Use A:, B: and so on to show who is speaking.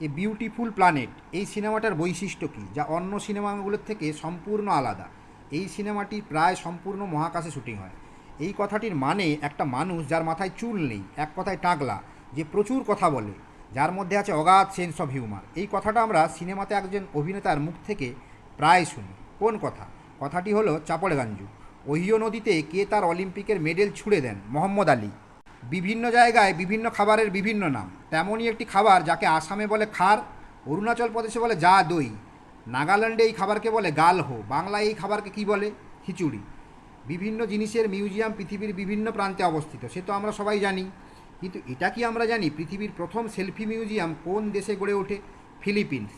A: A beautiful planet এই সিনেমাটার বৈশিষ্ট্য কী? যা অন্য সিনেমাগুলোর থেকে সম্পূর্ণ আলাদা। এই সিনেমাটি প্রায় সম্পূর্ণ মহাকাশে শুটিং হয়। এই কথাটির মানে একটা মানুষ যার মাথায় চুল নেই, এক কথায় টাকলা, যে প্রচুর কথা বলে, যার মধ্যে আছে অগাধ সেন্স অফ হিউমার এই কথাটা আমরা সিনেমাতে একজন অভিনেতার মুখ থেকে প্রায় শুনি। কোন কথা? কথাটি হলো চাপড়গাঞ্জু ওহিও নদীতে কে তার অলিম্পিকের মেডেল ছুড়ে দেন? মোহাম্মদ আলী। বিভিন্ন জায়গায় বিভিন্ন খাবারের বিভিন্ন নাম। তেমনই একটি খাবার যাকে আসামে বলে খার, অরুণাচল প্রদেশে বলে যা দই, নাগাল্যান্ডে এই খাবারকে বলে গালহো, বাংলায় এই খাবারকে কি বলে? খিচুড়ি। বিভিন্ন জিনিসের মিউজিয়াম পৃথিবীর বিভিন্ন প্রান্তে অবস্থিত, সে তো আমরা সবাই জানি। কিন্তু এটা কি আমরা জানি? পৃথিবীর প্রথম সেলফি মিউজিয়াম কোন দেশে গড়ে ওঠে? ফিলিপিন্স।